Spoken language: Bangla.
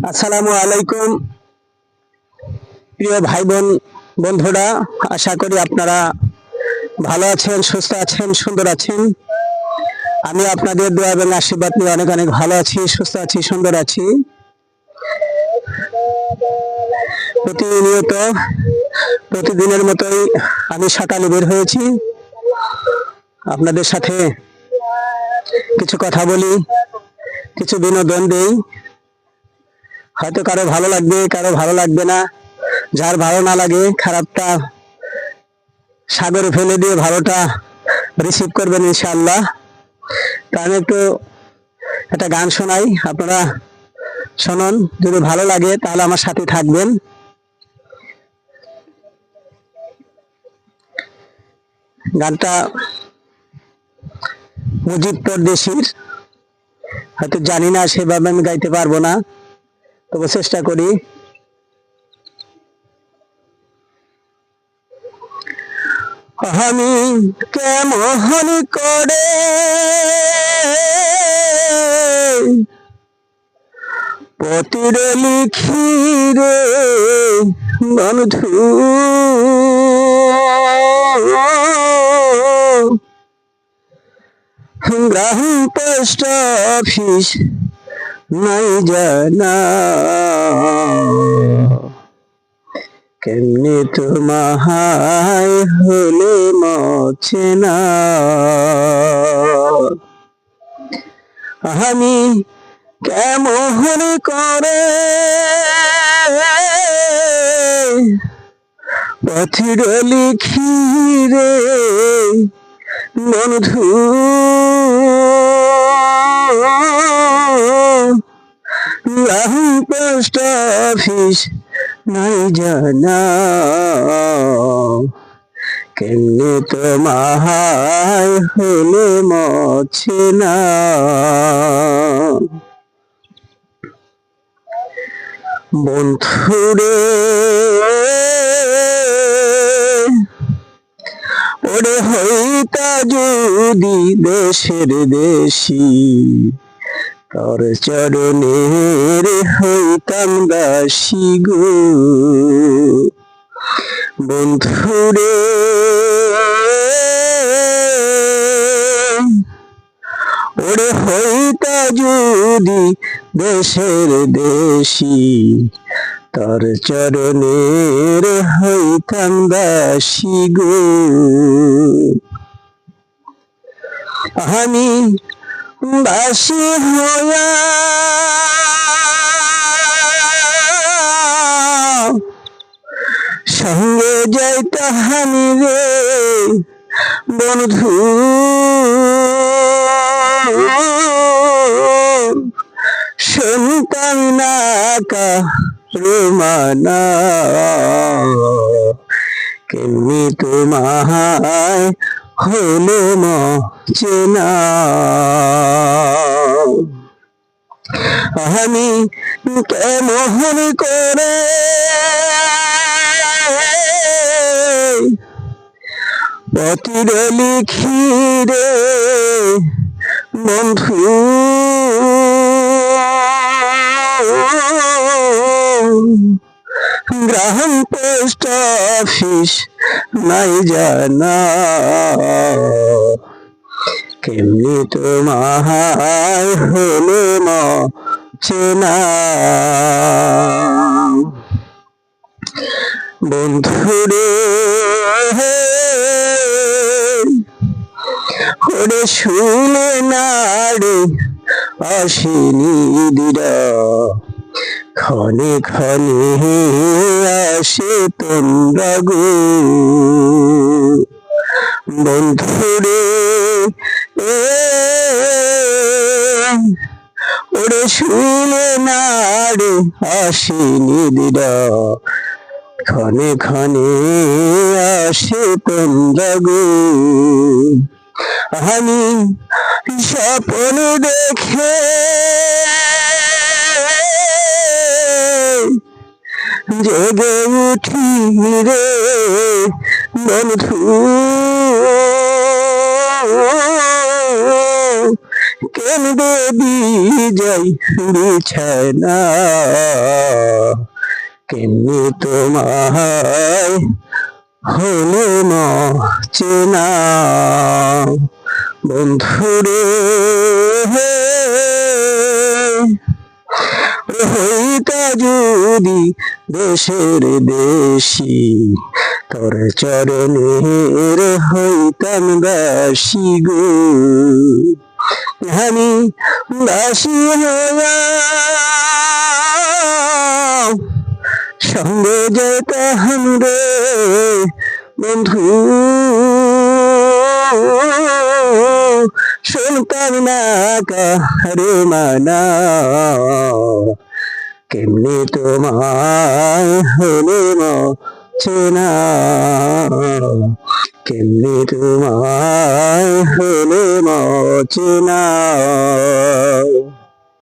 আসসালামু আলাইকুম। প্রিয় ভাই বোন বন্ধুরা, আশা করি আপনারা ভালো আছেন, সুস্থ আছেন, সুন্দর আছেন। আমি আপনাদের দোয়া এবং আশীর্বাদ নিয়ে অনেক অনেক ভালো আছি, সুস্থ আছি, সুন্দর আছি। প্রতিনিয়ত, প্রতিদিনের মতোই আমি সকালে বের হয়েছি। আপনাদের সাথে কিছু কথা বলি, কিছু বিনোদন দেই। হয়তো কারও ভালো লাগবে, কারও ভালো লাগবে না। যার ভালো না লাগে, খারাপটা সাগরে ফেলে দিয়ে ভালোটা রিসিভ করবেন ইনশাআল্লাহ। তা আমি একটু একটা গান শোনাই, আপনারা শুনুন। যদি ভালো লাগে, তাহলে আমার সাথে থাকবেন। গানটা মুজিব পরদেশির, হয়তো জানি না, সেভাবে আমি গাইতে পারব না। তবু চেষ্টা করি। আমি কেমন করে পতির লিখি রে বন্ধু। গ্রাম পোস্ট অফিস নাই জানা। কেমনি তোমায় হলে মছে না? আমি কেমন করে পথির লিখি রে বন্ধু পোস্ট অফিস নাই জানা কেমনি তোমায় হলে মছে না বন্ধুরে, ওরে হইতা যদি দেশের দেশি তোর চরণের হইতাম দাসী গো। বন্ধুরে, ওরে হইতা যদি দেশের দেশি, তোর চরণের হইতাম দাসী গো। আমি বাসি হইয়া সঙ্গে যাইতা হানি রে বন্ধু। শুনতাম না কা রোমানা কেমনি তোমায় হলো চেনা আমি কেমন করে পতির লিখি রে? বন্ধু গ্রাম পোস্ট অফিস, নাই জানা। কেমনি তোমায় হলো না চেনা বন্ধুরে ওরে শুনে না রে আসেনি দিরা ক্ষণে ক্ষণে আসে তোমরা বন্ধুরে ওরে শুনে না রে আসেনি দিরা ক্ষণে ক্ষণে আসে তোমরা আমি স্বপ্ন দেখে জেগে উঠি রে বন্ধু। কে কোন দেবী যাই বিছানা কেমনি তোমায় হলো না চেনা? বন্ধুরে হইতা যদি দেশের দেশি তোর চরণের হইতাম বাসি গো। আমি হইয়া সঙ্গে যেতাম রে বন্ধু। শুনতাম না কারে মানা কেমনি তোমায় হলো চেনা কেমনি তোমায় হলো চেনা